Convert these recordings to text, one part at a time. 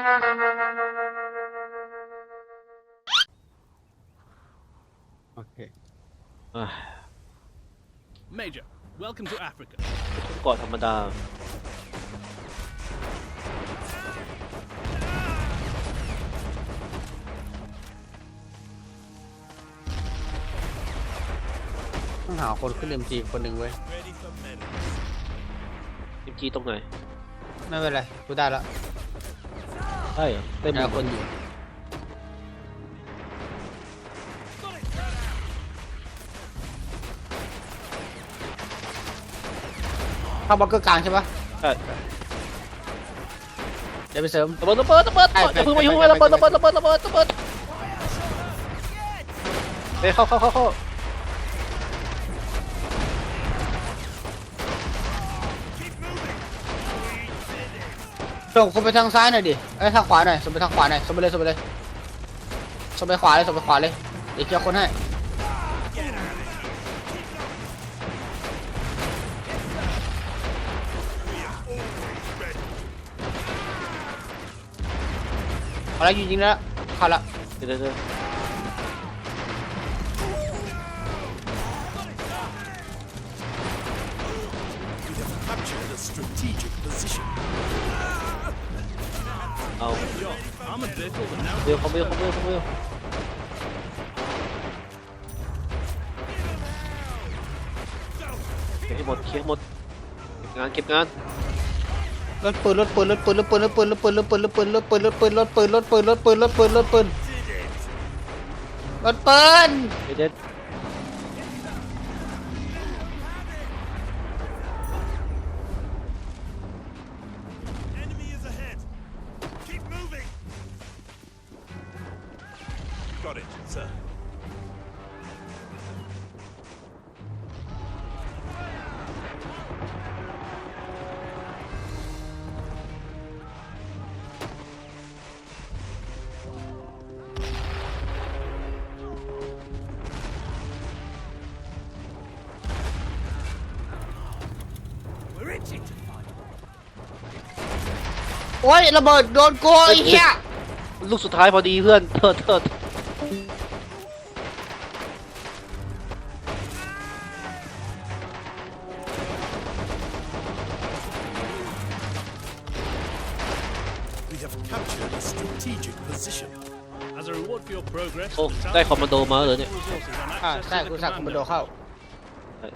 โอเคอะ Major, welcome to Africa. เกาะธรรมดา ต้องหาคนขึ้นเอ็มจีคนหนึ่งเว้ยจิมจีตรงไหน ไม่เป็นไร กูได้แล้ว ใช่เหรอเต็มมีหมคดนอยู่เข้าบล็อกเกอร์กลางใช่ปะใช่เดี๋ยวไปเสริมระเบิดระเบิดระเบิดไปไปอย่าเพิ่งมายุ่งไปเลยไประเบิดไประเบิดระเบิดระเบิดระเบิดเฮ้ยเข้าเข้าเข้าเข้า ส่งคนไปทางซ้ายหน่อยดิเอ้ยทางขวาหน่อยส่งไปทางขวาหน่อยส่งไปเลยส่งไปเลยส่งไปขวาเลยส่งไปขวาเลยเดี๋ยวเคลียร์คนให้เอาละยิงยิงแล้วเข้าละเดี๋ยวเดี๋ยวเดี๋ยว เอา I'm a vehicle and now เร็วเข้าเร็วเขาเร็วเขาเร็วเก็บให้หมดเคลียร์ให้หมดเก็บงานเก็บงานรถปืนรถปืนรถปืนรถปืนรถปืนรถปืนรถปืนรถปืนรถปืนรถปืนรถปืนรถปืนรถปืนรถปืนรถปืนรถปืนรถปืนเด็ด Got it, sir. โอ้ยระเบิดโดนกูไอ้เหี้ย ลูกสุดท้ายพอดีเพื่อนเถิดเถิด a strategic position. as a reward for your progress. โอ้ the ได้คอมมานโดมาแล้วเหรอเนี่ย resources and อ่า access ใช่ to the กูสั่งคอมมานโด commando. เข้า ใช่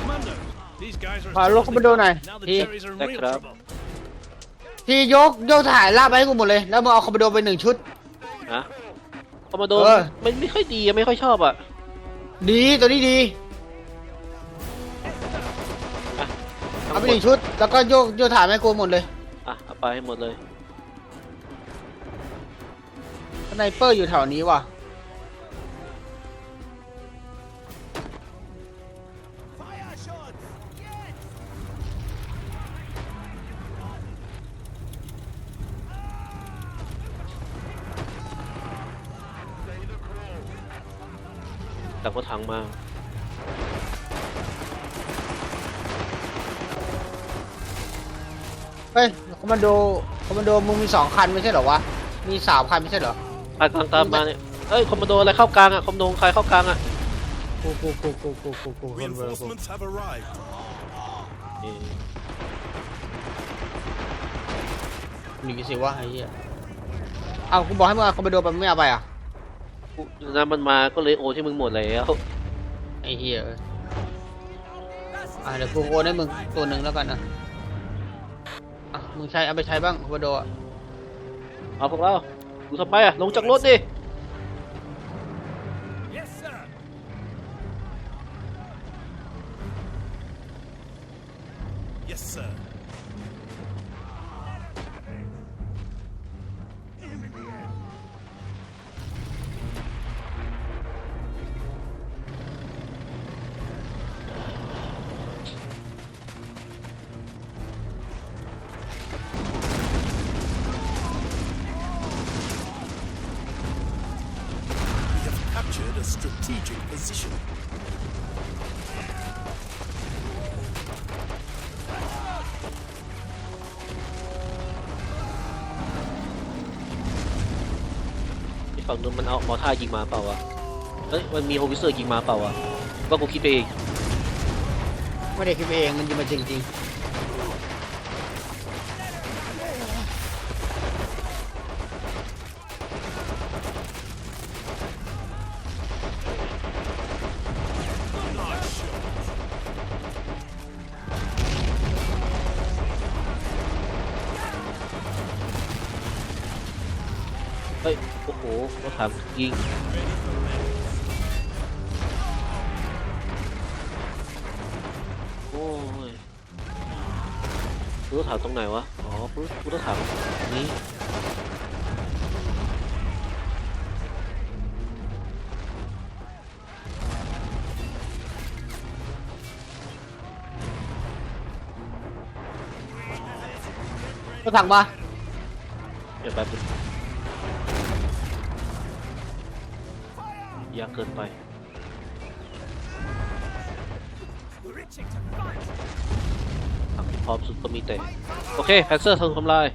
Commando, these guys are ขอรถคอมมานโดหน่อย now the ที Cherries are in real Thanks, trouble. ทียกยกถ่ายลากไปให้กูหมดเลย แล้วมึงเอาคอมมานโดไปหนึ่งชุด ฮะคอมมานโดเออ มันไม่ค่อยดีอะไม่ค่อยชอบอะดีตัวนี้ดีอะเอาไปหนึ่งชุด แล้วก็โยกโยกถ่ายให้กูหมดเลยอะเอาไปให้หมดเลยสไนเปอร์อยู่แถวนี้ว่ะ แต่ก็ถังมาเฮ้ยคอมมานโดคอมมานโดมึงมีสองคันไม่ใช่เหรอวะ มีสามคันไม่ใช่เหรอตามตามตามมาเนี่ยเอ้ยคอมมานโดอะไรเข้ากลางอะคอมมานโดใครเข้ากลางอะกูกูกูกูกูกูกูคอมมานโดกู Reinforcements have arrived. นี่หนีสิวะไอ้เหี้ยเอากูบอกให้มึงเอาคอมมานโดไปมึงไม่เอาไปอะ กูน้ำมันมาก็เลยโอนให้มึงหมดแล้วไอ้เหี้ยเอ้ยอะเดี๋ยวกูโอนให้มึงตัวหนึ่งแล้วกันนะอะมึงใช้เอาไปใช้บ้างคอมมานโดอะเอาพวกเราดูทำไมอะลงจากรถดิ strategic position. ไอ้ฝั่งนู้นมันเอามอท่ายิงมาเปล่าวะเฮ้ยมันมีโฮวิเซอร์ยิงมาเปล่าวะว่ากูคิดไปเอง ไม่ได้คิดไปเองมันยิงมาจริงเฮ้ รถถังยิงโอ้ยรถถังตรงไหนวะ อ๋อรถรถถังนี้ๆก็ถังมาเดี๋ยวแป๊บนึง ยากเกินไปฝั่งที่พร้อมสุดก็มีแต่ โอเคแพนเซอร์ทำลาย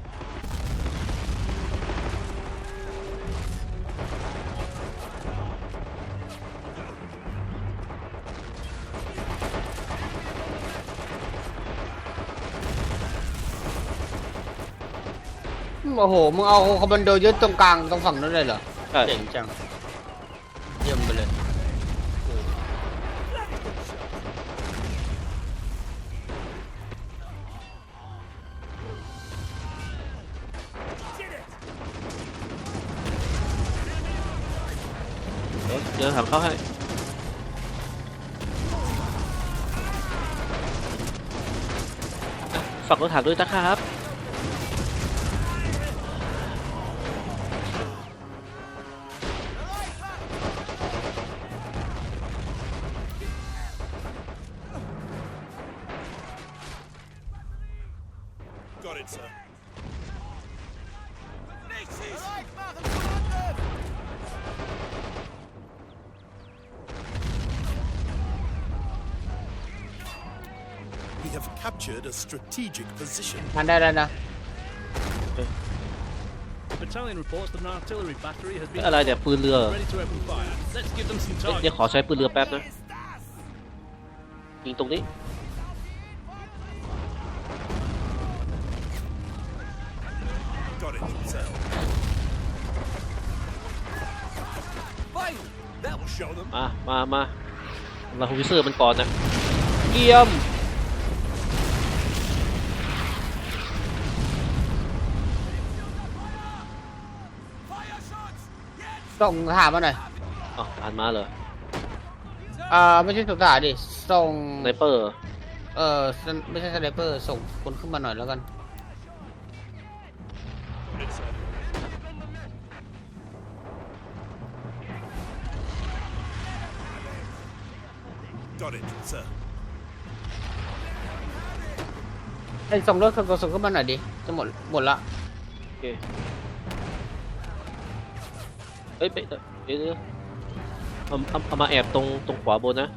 โอ้โห มึงเอาคอมมานโดยึดตรงกลางตรงฝั่งนั้นเลยเหรอ ใช่ เจ๋งจัง รถถังด้วยนะครับ Got it, sir. We captured a strategic position. ทันได้แล้วนะ Battalion reports that an artillery battery has เอ้ย been อะไรเนี่ยปืนเรือ ready to open fire. Let's give them some เอ้ย time. เดี๋ยวขอใช้ปืนเรือแป๊บนะยิงตรงนี้ Got it, sir. That will show them. มา มา มาเราฮูวิเซอร์มันก่อนนะเยี่ยม ส่งทหารมาหน่อยอ๋อผ่านมาเลยอ่าไม่ใช่ส่งทหารดิ ส่ง ไนเปอร์ เออไม่ใช่สไนเปอร์ ส่งคนขึ้นมาหน่อยแล้วกัน Got it, sir. Got it, sir. ไอ้ส่งรถส่งส่งขึ้นมาหน่อยดิ จะหมดหมดละโอเค เฮ้ยไปเดี๋ยวเดี๋ยวเดี๋ยวเอาเอาเอามาแอบตรงตรงขวาบนนะ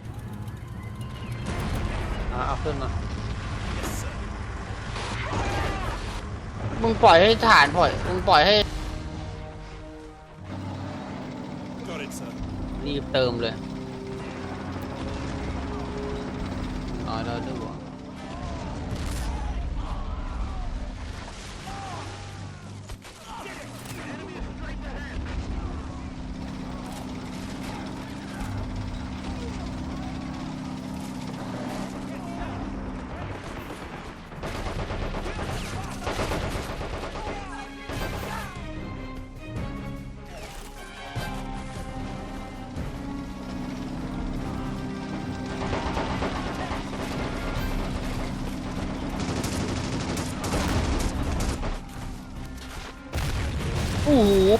อ่าเอาขึ้นมา Yes, sir. มึงปล่อยให้ทหารปล่อย มึงปล่อยให้ Got it, sir. รีบเติมเลย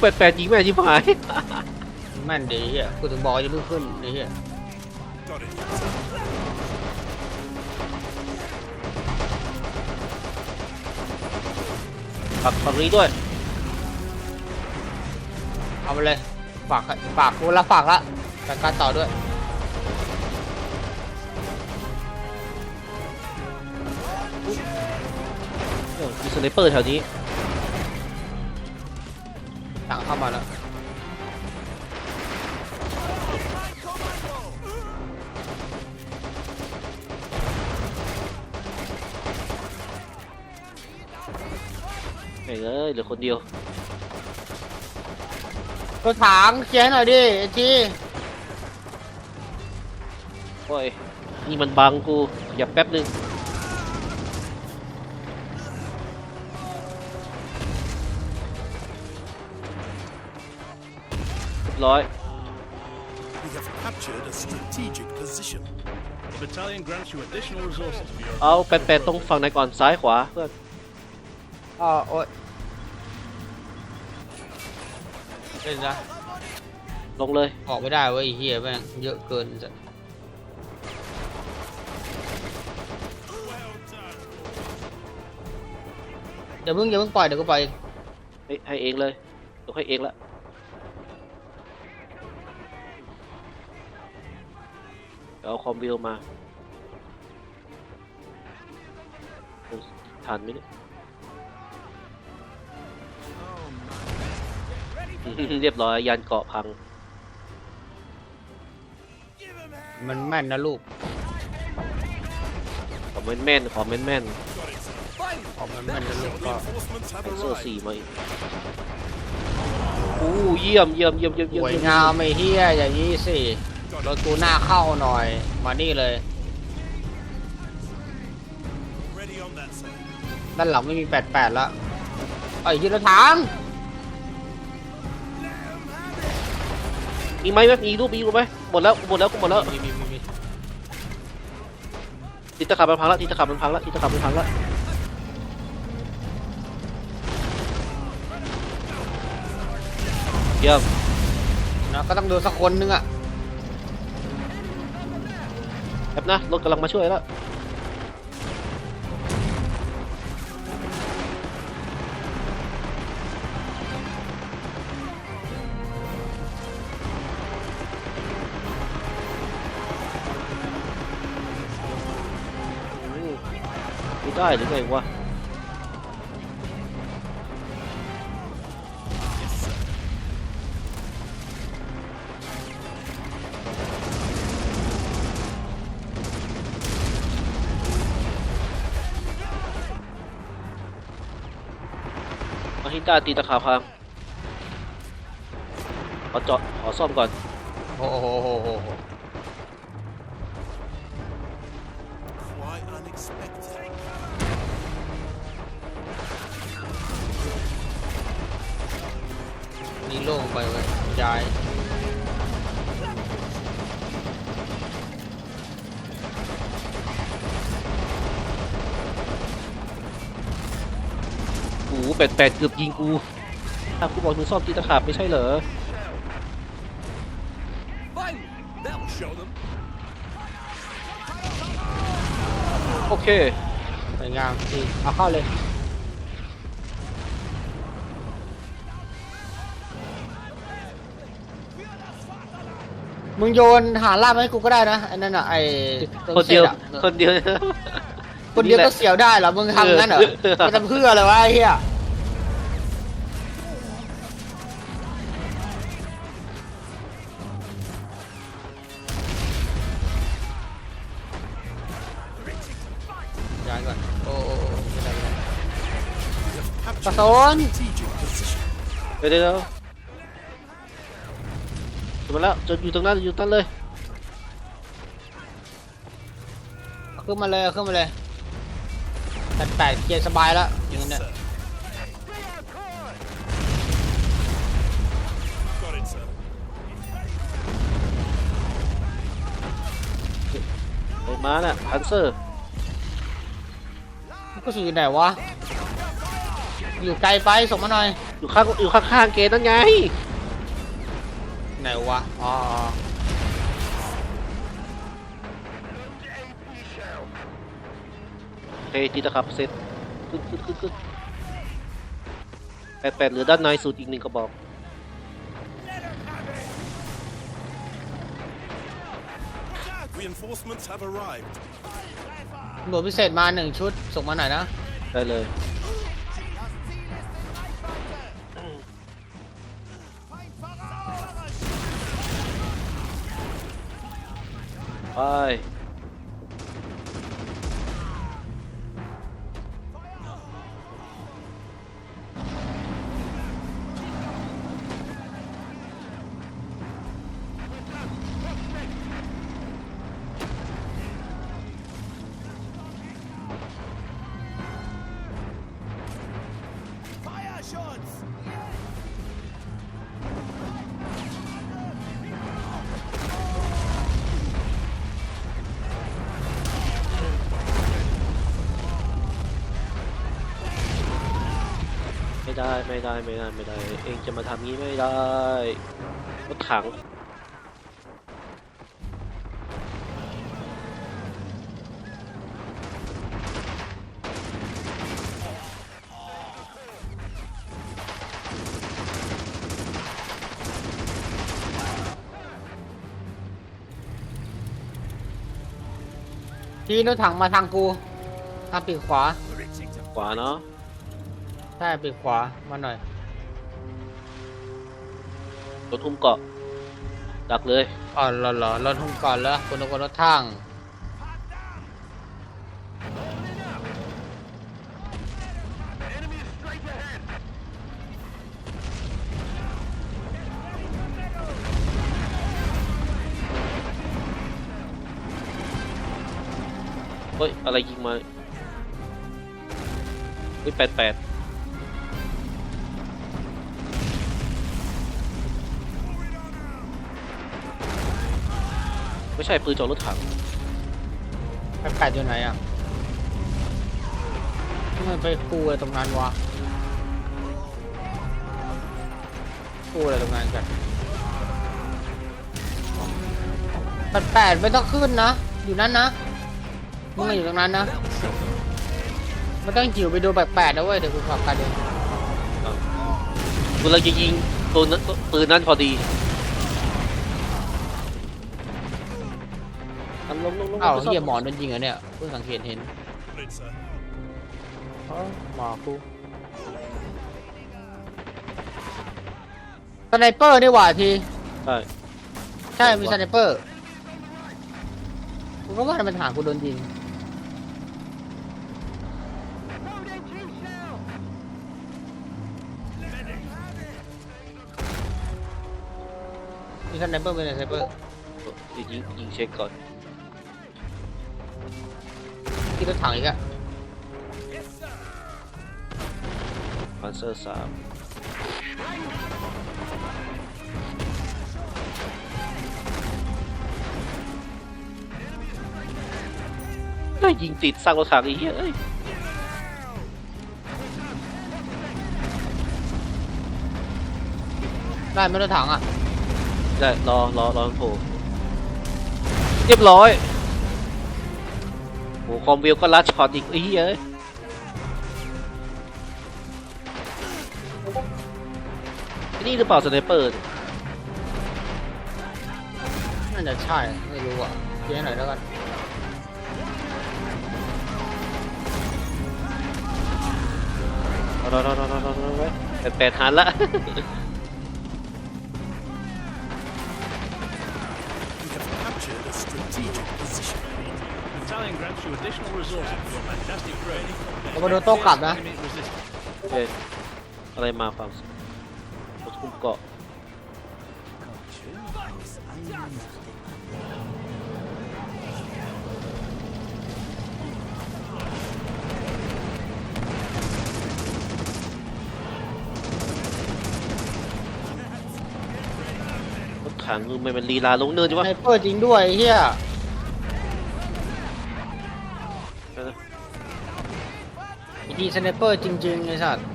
แปดแปดยิงแม่ชิบหาย แม่นดีเฮียกูถึงบอกจะเพิ่งขึ้นดีเฮีย Got it, sir. ฝากฝั่งนี้ด้วย เอาไปเลย ฝากให้ฝากกูละฝากละจัดการต่อด้วยเออมีสไนเปอร์แถวนี้สั่ง เข้ามาแล้วไอ้เอ้ยเหลือคนเดียวรถถังเคลียร์ให้หน่อยดิไอจีโอ้ยนี่มันบังกูอย่าแป๊บนึง รียบร้อย We have captured a strategic position. The battalion grants you additional resources for your เอาแปดๆตรงฝั่งไหนก่อนซ้ายขวาเพื่อนอ๋อโอ๊ยเล่นนะลงเลย ออกไม่ได้เว้ยไอ้เฮียแม่งเยอะเกินจะเดี๋ยวมึงอย่ามึงปล่อยเดี๋ยวกูปล่อยเองให้ให้เองเลยยกให้เองละ เดี๋ยวเอาคอมวิวมาทันไหมเนี่ยเรียบร้อยยานเกาะพัง มันแม่นนะลูกขอแม่นแม่นๆขอแม่นแม่นออกมันแม่นนะลูกก็ Reinforcements have ๆโซ่ arrived. สี่มาอีกอู้เยี่ยมเยี่ยมเยี่ยมเยี่ยมเยี่ยมสวยเยี่ยมงามไอ้เฮียอย่างนี้สิ รถกูหน้าเข้าหน่อย มานี่เลย Ready on that side. ด้านหลังไม่มีแปดแปดแล้วไอ้ยีรถถังมีไหมไหมมีรูปมีรูปไหมหมดแล้วหมดแล้วกูหมดแล้วมีมีมีมีทิศตะขับมันพังแล้วทิศตะขับมันพังแล้วทิศตะขับมันพังแล้วเยี่ยมนะก็ต้องดูสักคนนึงอะ แป๊บนะรถกำลังมาช่วยแล้วไม่ได้หรือไงวะ้าตีตะขาบครับขอจอดขอซ่อมก่อน โอ้โหโหโหโห Quite unexpected. นี่โล่งไปเว้ยย้าย ปดแปดเกือบยิงกูถ้ากูบอกมึงซ่อมตีตะขาบไม่ใช่เหรอ Fine! That'll show them. โอเคสวยงามดีเอาเข้าเลย มึงโยนหาล่ามให้กูก็ได้นะไอ้นั่นอะไอ้ตรงคนเดียว ส้อะคนเดียว คนเดียวก็เสียวได้เหรอ มึงทำงั้นเหรอเออมึงทำเพื่ออะไรวะไอ้เหี้ยย้าย We have captured Pastor. a strategic position. เดี๋ยวเดี๋ยวเดี๋ยวถึงมาแล้วจะอยู่ตรงนั้นอยู่ตรงนั้นเลยเอาขึ้นมาเลยเอาขึ้นมาเลยแปดแปดเกียร์สบายแล้วอย่างนั้นเนี่ย Got it, sir. ไอ้ม้าน่ะพันเซอร์ก็สูอยู่ไหนวะ อยู่ไกลไปส่งมาหน่อย อยู่ข้างอยู่ข้างๆเกณฑ์นั่นไง ไหนวะ อ๋ออ๋อโอเคตีตะขับเสร็จขึ้นขึ้นขึ้นขึ้นแปดแปดเหลือด้านในสุดอีกหนึ่งกระบอก Reinforcements have arrived. หน่วยพิเศษมาหนึ่งชุดส่งมาหน่อยนะ ได้เลย ไไม่ได้ไม่ได้ไม่ได้ไม่ได้ เองจะมาทำงี้ไม่ได้รถถังทีรถถังมาทางกูทางปีกขวาขวาเนาะ ใช่ปีกขวามาหน่อยรถทุ่มเกาะดักเลยอ๋อเหรอเหรอรถทุ่งก่อนแล้วคุณนึกว่ารถทั้งเฮ้ย อะไรยิงมาเฮ้ยแปดแปด ไม่ใช่ปืนจอรถถังไปแปดอยู่ไหนอะทำไมไปกูอะไรตรงนั้นวะกูอะไรตรงนั้นกันแปดแปดไม่ต้องขึ้นนะ อยู่นั่นนะมึงอะอยู่ตรงนั้นนะไม่ต้องจิ๋วไปดูแปดๆนะเว้ยเดี๋ยวกูขับกันเองกูเลยจะยิงตัวนั้นปืนนั้นพอดี ลงลงลงอ้าวไปซ่เฮียหมอนโดนยิงเหรอเนี่ยเพิ่งสังเกตเห็น Blitzer. อ๋อหมอกูสไนเปอร์นี่หว่าทีใช่ใช่มีสไนเปอร์กูก็ว่าทำไมทหารกูโดนยิงมีสไนเปอร์มีสไนเปอร์ เดี๋ยวยิงยิงเช็คก่อน ที่รถถังอีกอะพันเซอร์สามเฮ้ยยิงติดสร้างรถถังอีกเหี้ยเอ้ยได้ไหม่รถถังอะได้รอรอรอมันโผล่เรียบร้อยโห คอมวิวก็ลัดช็อตอีกไอ้เหี้ยเอ้ยไอ้นี่หรือเปล่าสไนเปอร์น่าจะใช่ ไม่รู้อะเจ๊หน่อยแล้วกันรอรอรอรอรอรอไว้แปดแปดหันละ Battalion grants you additional resources for your fantastic training. เรามาโดนโต้กลับนะ Enemy resistance. เอ้ยอะไรมาฟังรถคุมเกาะรถถังมึงไม่มันลีลาลงเนินจังสวะไนเปอร์จริงด้วยไอ้เฮีย เดี๋ยวนะ ไอ้ทีสไนเปอร์จริงๆไอ้สัตว์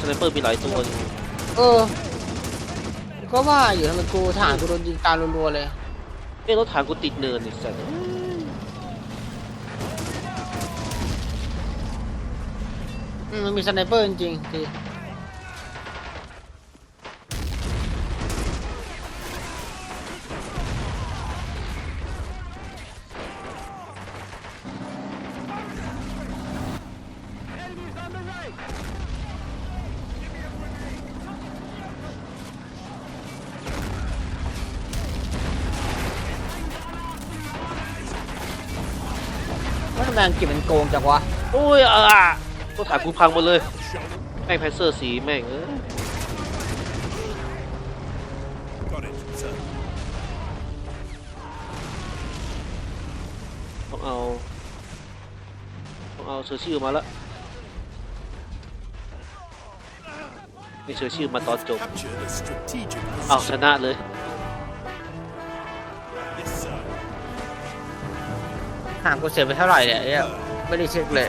สไนเปอร์มีหลายตัวอยู่เออ ก็ว่าอยู่ทำไมกูทหารกูโดนยิงตามรัวๆเลยเอ้ยรถถังกูติดเนินไอ้สัสอืมมันมีสไนเปอร์จริงๆทีแจังวะโอ้ยอะตัวถ่ายกูพังหมดเลย แม่งแพนเซอร์สีแม่งเอ้ย Got it, sir. ต้องเอา ต้องเอาเชอร์ชิลมาละนี่เชอร์ชิลมาตอนจบ Captured a strategic เอาช position. นะเลย Yes, sir. ห่างกูเสียไปเท่าไหร่เนี่ย ไม่ได้เช็คเลย